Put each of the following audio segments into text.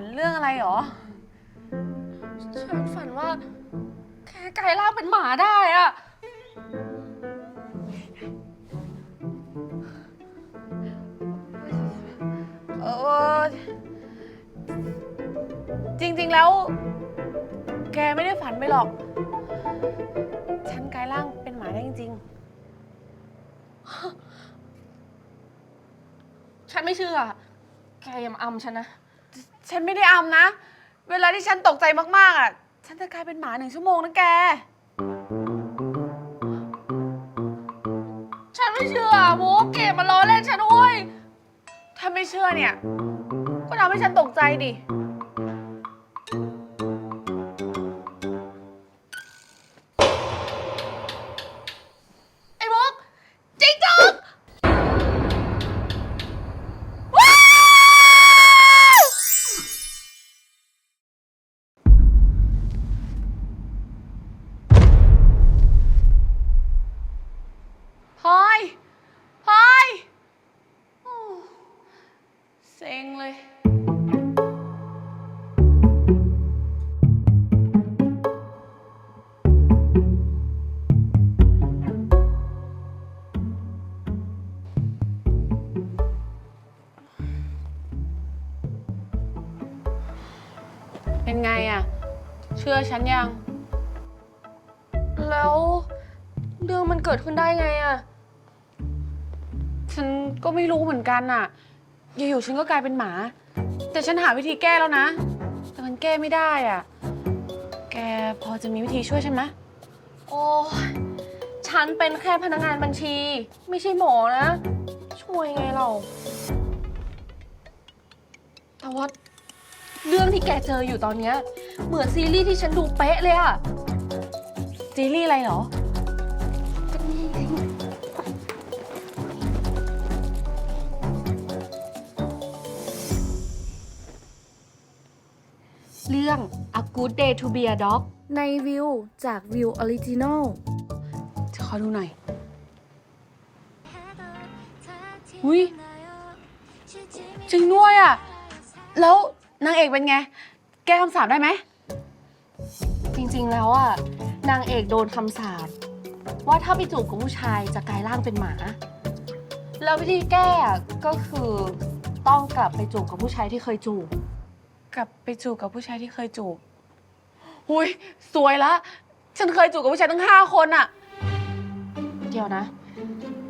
นเรื่องอะไรหรอ ฉันฝันว่าแค่กลายร่างเป็นหมาได้อะเออ จริง ๆ แล้ว แกไม่ได้ฝันไปหรอก ฉันกลายร่างเป็นหมาได้จริงฉันไม่เชื่อ แกอยังอำฉันนะ ฉันไม่ได้อำนะ เวลาที่ฉันตกใจมากๆอะ ฉันจะกลายเป็นหมาหนึ่งชั่วโมงนะแก ฉันไม่เชื่อมุกเกมมาล้อเล่นฉันด้วยถ้าไม่เชื่อเนี่ย ก็ทำให้ฉันตกใจดิ เชื่อฉันยัง แล้วเรื่องมันเกิดขึ้นได้ไงอะฉันก็ไม่รู้เหมือนกันน่ะอยู่ๆฉันก็กลายเป็นหมา แต่ฉันหาวิธีแก้แล้วนะ แต่มันแก้ไม่ได้อะแกพอจะมีวิธีช่วยฉันไหมโอ้ยฉันเป็นแค่พนักงานบัญชี ไม่ใช่หมอนะ ช่วยไงเราแต่ว่า เรื่องที่แกเจออยู่ตอนเนี้ยเหมือนซีรีส์ที่ฉันดูเป๊ะเลยอะซีรีส์อะไรเหรอ เรื่อง A Good Day to be a Dog ในวิวจากวิวออริจินอลขอดูหน่อย อุ้ยจริงด้วยอะแล้ว นางเอกเป็นไง แก้คำสาปได้ไหม จริงๆแล้วอะนางเอกโดนคำสาปว่าถ้าไปจูบกับผู้ชายจะกลายร่างเป็นหมา แล้ววิธีแก้อะก็คือต้องกลับไปจูบกับผู้ชายที่เคยจูบ กลับไปจูบกับผู้ชายที่เคยจูบอุ้ยสวยละ ฉันเคยจูบกับผู้ชายตั้งห้าคนอะเดี๋ยวนะ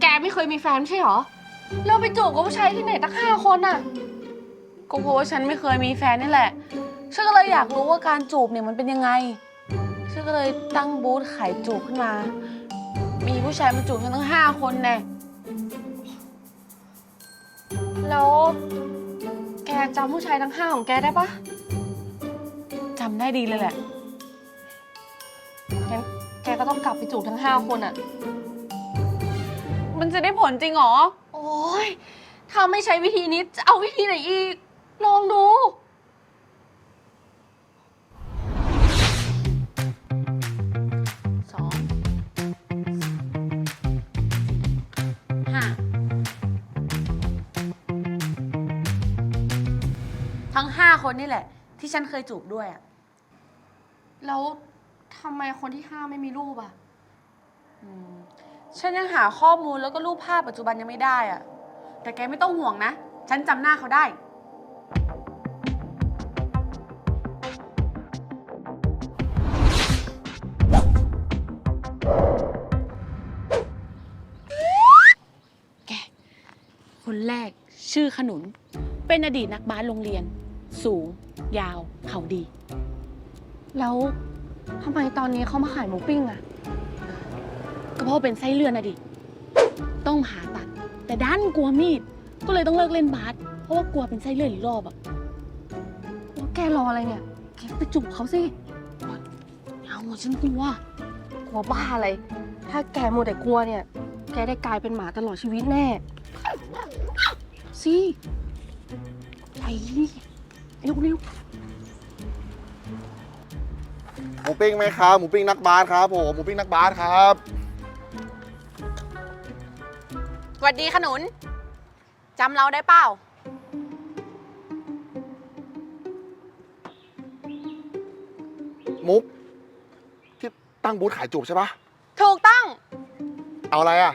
แกไม่เคยมีแฟนใช่เหรอแล้วไปจูบกับผู้ชายที่ไหนตั้งห้าคนอะ ก็เพราะว่าฉันไม่เคยมีแฟนนี่แหละ ฉันก็เลยอยากรู้ว่าการจูบเนี่ยมันเป็นยังไง ฉันก็เลยตั้งบูธขายจูบขึ้นมา มีผู้ชายมาจูบฉันตั้งห้าคนแน่แล้วแกจำผู้ชายทั้งห้าของแกได้ปะจำได้ดีเลยแหละ งั้นแกก็ต้องกลับไปจูบทั้งห้าคนอะมันจะได้ผลจริงเหรอ โอ้ยถ้าไม่ใช้วิธีนี้จะเอาวิธีไหนอีก ลองดู สองห้าทั้งห้าคนนี่แหละ ที่ฉันเคยจูบด้วยอะแล้วทำไมคนที่ห้าไม่มีรูปอะอืม ฉันยังหาข้อมูลแล้วก็รูปภาพปัจจุบันยังไม่ได้อะแต่แกไม่ต้องห่วงนะ ฉันจำหน้าเขาได้ แรก ชื่อขนุน เป็นอดีตนักบาสโรงเรียน สูง ยาว เขาดี แล้วทำไมตอนนี้เขามาขายหมูปิ้งอะก็เพราะว่าเป็นไส้เลื่อนนะดิ ต้องผ่าตัด แต่ด้านกลัวมีด ก็เลยต้องเลิกเล่นบาสเพราะว่ากลัวเป็นไส้เลื่อนอีกรอบอะแล้วแกรออะไรเนี่ยแกไปจูบเขาสิเอาอะฉันกลัว กลัวบ้าอะไร ถ้าแกมัวแต่กลัวเนี่ยแกได้กลายเป็นหมาตลอดชีวิตแน่สิไปเร็วเร็วหมูปิ้งไหมครับ หมูปิ้งนักบาสครับผมหมูปิ้งนักบาสครับสวัสดีขนุนจำเราได้เปล่า มุก ที่ตั้งบูธขายจูบใช่ปะถูกต้อง เอาอะไรอะ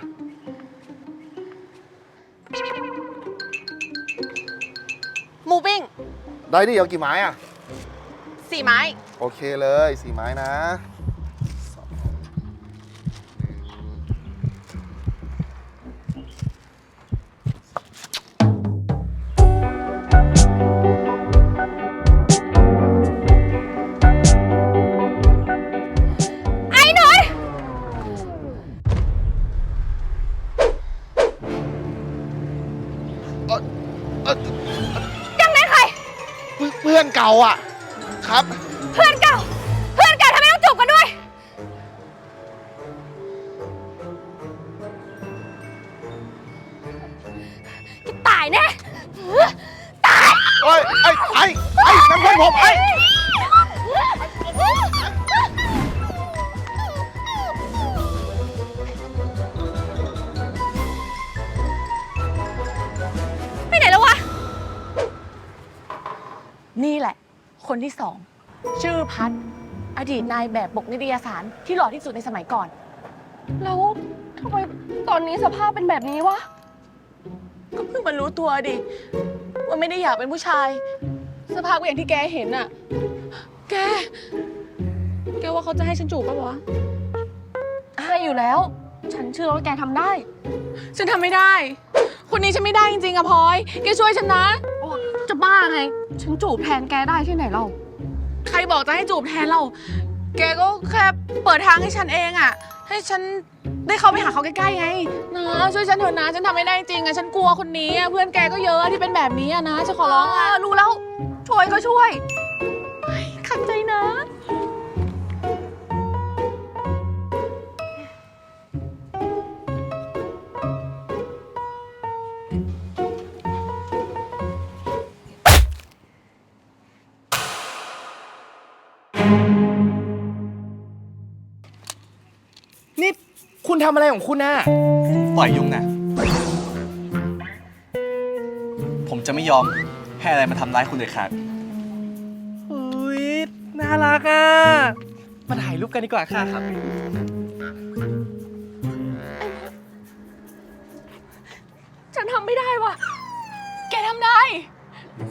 หมูปิ้งได้ดิเอากี่ไม้อะสี่ไม้ โอเคเลยสี่ไม้นะ คนที่สองชื่อพัดอดีตนายแบบปกนิตยสารที่หล่อที่สุดในสมัยก่อน แล้วทำไมตอนนี้สภาพเป็นแบบนี้วะ ก็เพิ่งมารู้ตัวดิว่าไม่ได้อยากเป็นผู้ชาย สภาพก็อย่างที่แกเห็นอะแก แกว่าเขาจะให้ฉันจูบปะวะให้อยู่แล้ว ฉันเชื่อว่าแกทำได้ ฉันทำไม่ได้ คนนี้ฉันไม่ได้จริงๆอะพลอย แกช่วยฉันนะโอ้ จะบ้าไง ฉันจูบแทนแกได้ที่ไหนเรา ใครบอกจะให้จูบแทนเรา แกก็แค่เปิดทางให้ฉันเองอะให้ฉันได้เข้าไปหาเขาใกล้ๆไงนะช่วยฉันเถอะนะ ฉันทำไม่ได้จริงอะฉันกลัวคนนี้อะเพื่อนแกก็เยอะที่เป็นแบบนี้อะนะ ฉันขอร้องอะเรู้แล้ว ช่วยก็ช่วยขัดใจนะ คุณทำอะไรของคุณน่ะ ปล่อยยุงนะผมจะไม่ยอมให้อะไรมาทำร้ายคุณเด็ดขาด อุ้ยน่ารักอะ มาถ่ายรูปกันดีกว่าค่ะครับ ฉันทำไม่ได้ว่ะ แกทำได้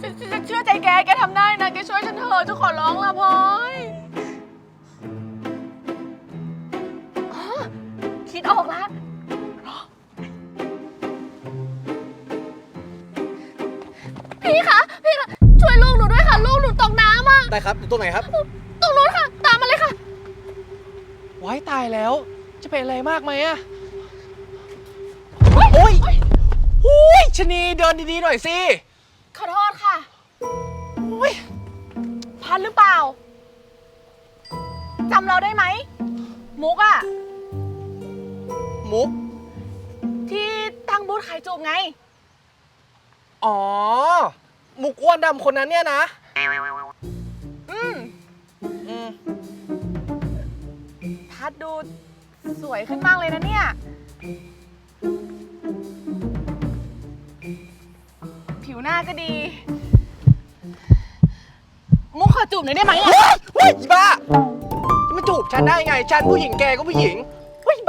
ฉันฉันเชื่อใจแก แกทำได้นะ แกช่วยฉันเถอะจะขอร้องละพลอย ดออกแล้วพี่คะพี่คะช่วยลูกหนูด้วยค่ะ ลูกหนูตกน้ำอะได้ครับอยู่ตรงไหนครับตรงนู้นค่ะ ตามมาเลยค่ะไว้ตายแล้ว จะเป็นอะไรมากไหมอะโอ้ยโอ้ยชะนีเดินดีๆหน่อยสิขอโทษค่ะ โอ้ยพันหรือเปล่าจำเราได้ไหม มุกอะ มุก ที่ตั้งบูธขายจูบไง อ๋อ มุกอ้วนดำคนนั้นเนี่ยนะ อืมอืมพัดดูสวยขึ้นมากเลยนะเนี่ย ผิวหน้าก็ดี มุกขอจูบหน่อยได้ไหมอะ เฮ้ยอีบ้าจะมาจูบฉันได้ไง ฉันผู้หญิงแกก็ผู้หญิงเฮ้ย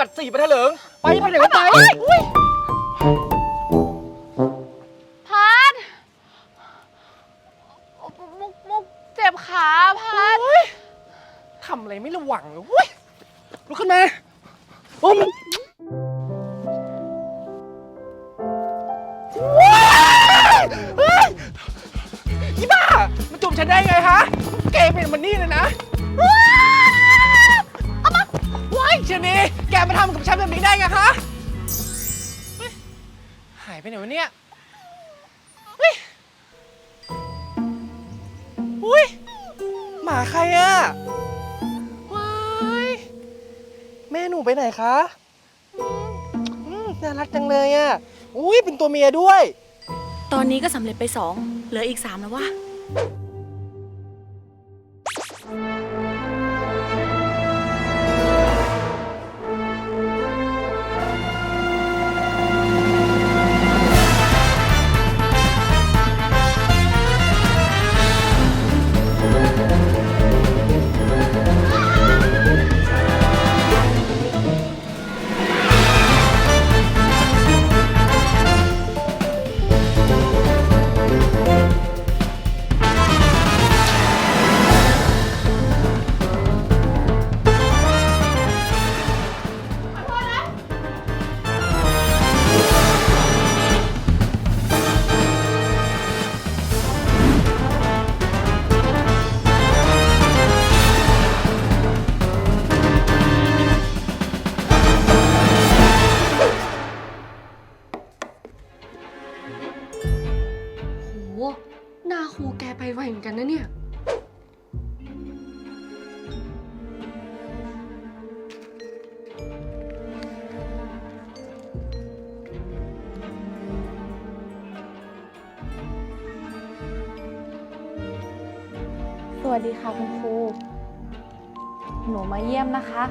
บัตรสีบัตรเถลิงไปไปไหนก็ไปอุ้ยพัดมุกมุกเจ็บขาพัดทำอะไรไม่ระวังเลยาใครอะว้ายแม่หนูไปไหนคะอืมอืมน่ารักจังเลยอะอุ้ยเป็นตัวเมียด้วย ตอนนี้ก็สำเร็จไปสองเหลืออีกสามแล้ววะ วัสดีค่ะคุณครู หนูมาเยี่ยมนะคะ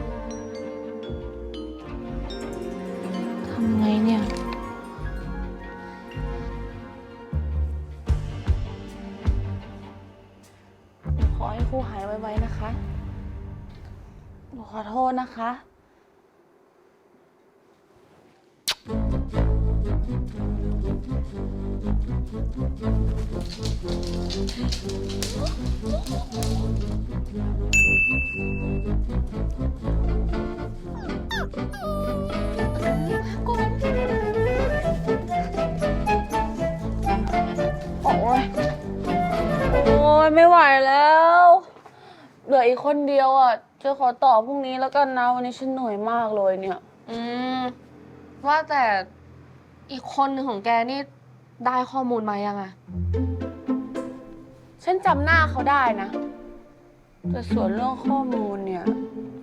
ทำไงเนี่ย คนเดียวอะจะขอต่อพรุ่งนี้แล้วกันนะวันนี้ฉันเหนื่อยมากเลยเนี่ย อืม ว่าแต่อีกคนหนึ่งของแกนี่ได้ข้อมูลมายังอะฉันจำหน้าเขาได้นะ แต่ส่วนเรื่องข้อมูลเนี่ย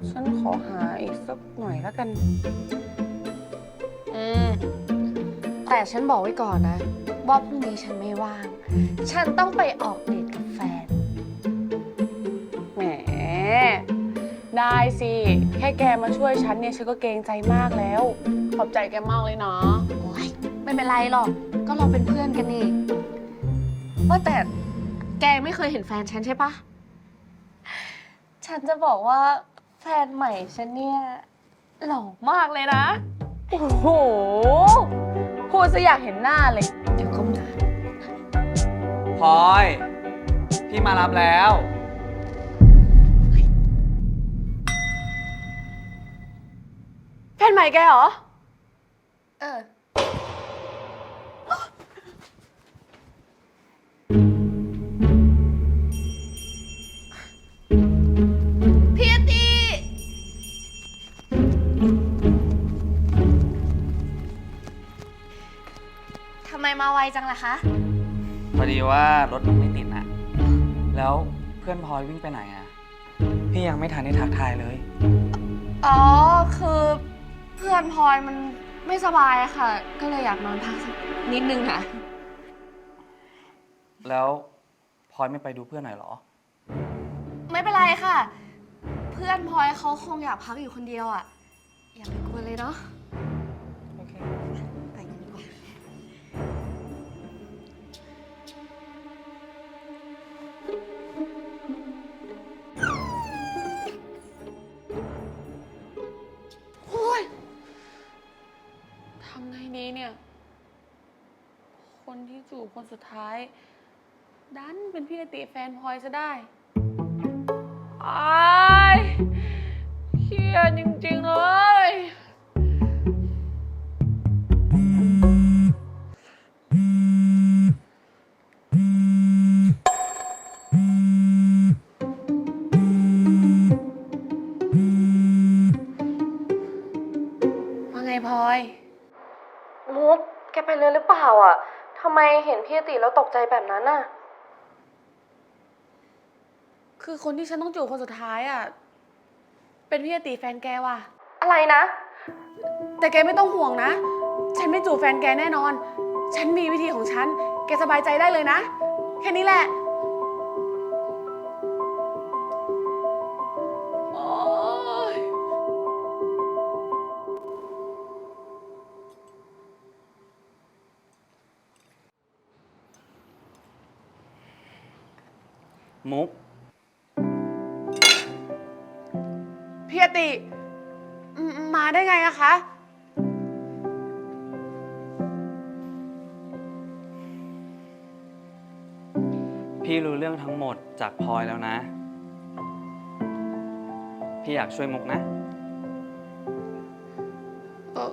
ฉันขอหาอีกสักหน่อยแล้วกัน อืม แต่ฉันบอกไว้ก่อนนะ ว่าพรุ่งนี้ฉันไม่ว่าง ฉันต้องไปออกเดท ได้สิ แค่แกมาช่วยฉันเนี่ยฉันก็เกรงใจมากแล้ว ขอบใจแกมากเลยนะโอ๊ยไม่เป็นไรหรอก ก็เราเป็นเพื่อนกันนี่ว่าแต่แกไม่เคยเห็นแฟนฉันใช่ปะฉันจะบอกว่าแฟนใหม่ฉันเนี่ยหล่อมากเลยนะ โอ้โหพูดซะอยากเห็นหน้าเลย เดี๋ยวก้มหน้าพลอย พี่มารับแล้ว แฟนใหม่แกเหรอ เออ พี่ตีทำไมมาไวจังล่ะคะ พอดีว่ารถมันไม่ติดนะแล้วเพื่อนพลอยวิ่งไปไหนอะพี่ยังไม่ทันได้ทักทายเลย อ๋อ คือ เพื่อนพลอยมันไม่สบายอะค่ะ ก็เลยอยากนอนพักสักนิดนึงค่ะ แล้วพลอยไม่ไปดูเพื่อนหน่อยเหรอ ไม่เป็นไรค่ะ เพื่อนพลอยเขาคงอยากพักอยู่คนเดียวอะอย่าไปกวนเลยเนาะ คนที่คนสุดท้าย ดันเป็นพี่อติแฟนพลอยซะได้อายเครียดจริงๆเลย มเห็นพี่ติแล้วตกใจแบบนั้นน่ะ คือคนที่ฉันต้องจูบคนสุดท้ายอะ เป็นพี่อติแฟนแกว่ะ อะไรนะ แต่แกไม่ต้องห่วงนะ ฉันไม่จูบแฟนแกแน่นอน ฉันมีวิธีของฉัน แกสบายใจได้เลยนะ แค่นี้แหละ มุก พี่อติมมาได้ไงอะคะ พี่รู้เรื่องทั้งหมดจากพลอยแล้วนะ พี่อยากช่วยมุกนะ เออ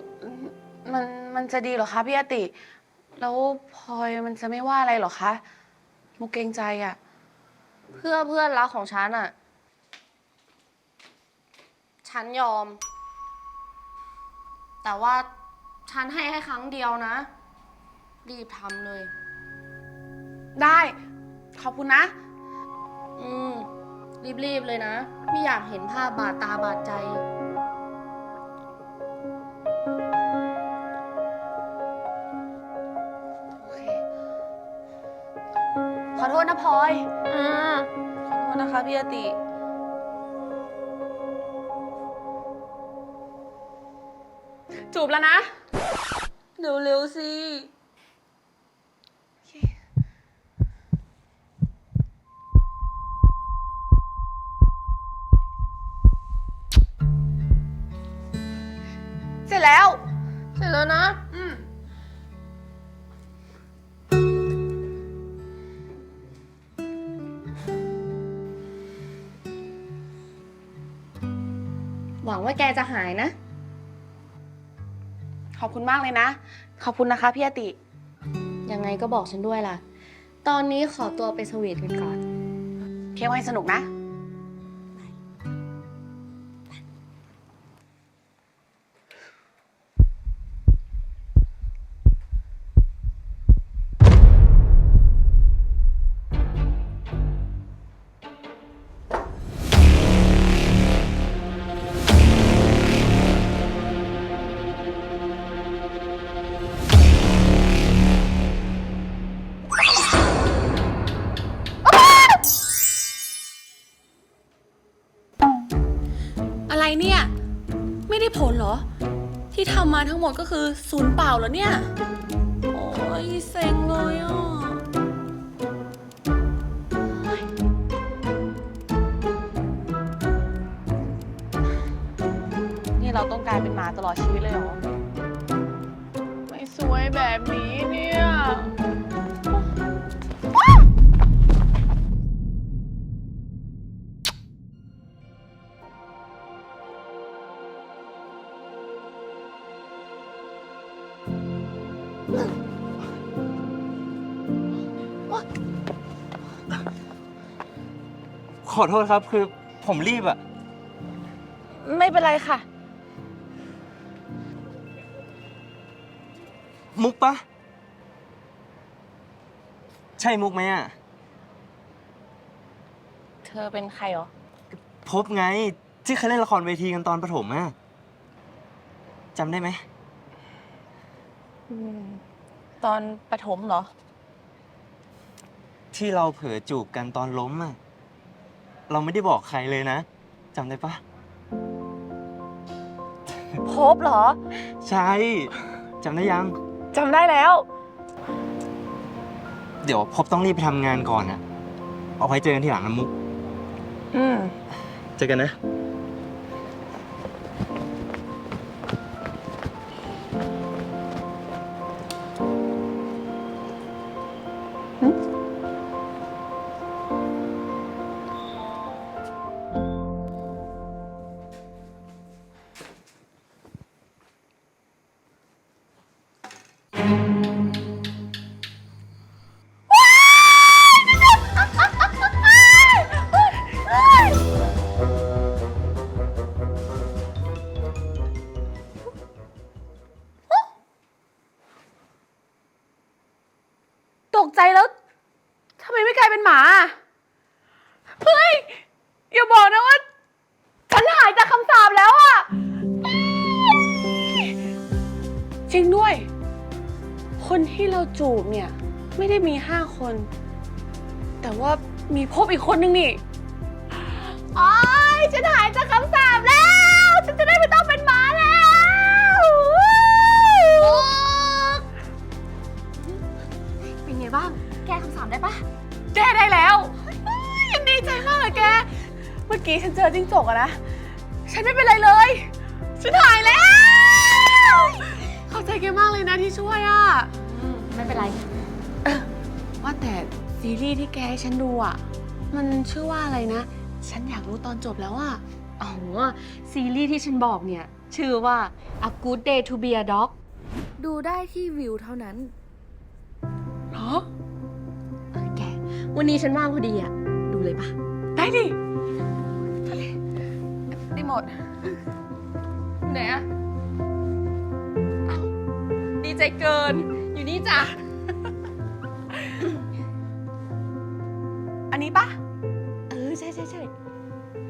มันมันจะดีเหรอคะพี่อติ แล้วพลอยมันจะไม่ว่าอะไรเหรอคะ มุกเกรงใจอะ เพื่อเพื่อนรักของฉันอะฉันยอม แต่ว่าฉันให้แค่ครั้งเดียวนะ รีบทำเลย ได้ ขอบคุณนะ อืม รีบๆเลยนะ ไม่อยากเห็นภาพบาดตาบาดใจโอเคขอโทษนะพลอย อ่าขอโทษนะ คะพี่อติ จูบแล้วนะ เร็วๆสิ เสร็จแล้ว เสร็จแล้วนะ วังว่าแกจะหายนะ ขอบคุณมากเลยนะ ขอบคุณนะคะพี่อติ ยังไงก็บอกฉันด้วยล่ะ ตอนนี้ขอตัวไปสวีทกันก่อน เที่ยวให้สนุกนะ ทั้งหมดก็คือศูนย์เปล่าแล้วเนี่ย ขอโทษครับคือผมรีบอะไม่เป็นไรค่ะ มุกปะใช่มุกไหมอะเธอเป็นใครเหรอ พบไงที่เคยเล่นละครเวทีกันตอนประถมอะจำได้ไหม ตอนประถมเหรอ ที่เราเผลอจูบกันตอนล้มอะ เราไม่ได้บอกใครเลยนะจำได้ปะพบเหรอใช่จำได้ยัง จำได้แล้ว เดี๋ยวพบต้องรีบไปทำงานก่อนอะเอาไว้เจอกันทีหลังนะมุก อืม เจอกันนะ แต่ว่ามีพบอีกคนนึงนี่อ้ายฉันหายจากคำสาปแล้ว ฉันจะได้ไม่ต้องเป็นหมาแล้วเป็นไงบ้าง แก้คำสาปได้ปะแก้ได้แล้วเฮ้ยยังดีใจมากเลยแก เมื่อกี้ฉันเจอจิ้งจกอะนะ ฉันไม่เป็นไรเลย ฉันหายแล้วเข้าใจแกมากเลยนะที่ช่วยอะอืมไม่เป็นไร ว่าแต่ ซีรีส์ที่แกให้ฉันดูอะมันชื่อว่าอะไรนะ ฉันอยากรู้ตอนจบแล้วอะอ๋อซีรีส์ที่ฉันบอกเนี่ย ชื่อว่า A Good Day to Be a Dog ดูได้ที่วิวเท่านั้นเหรอเออแก วันนี้ฉันว่างพอดีอะ ดูเลยปะได้ดิได้หมดไหนอะอ้าวดีใจเกิน อยู่นี่จ้ะ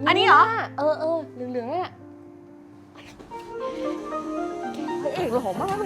อันนี้เหรอ เออเออเหลืองๆอะแกพระเอกหล่อมากเลยนะเว้ย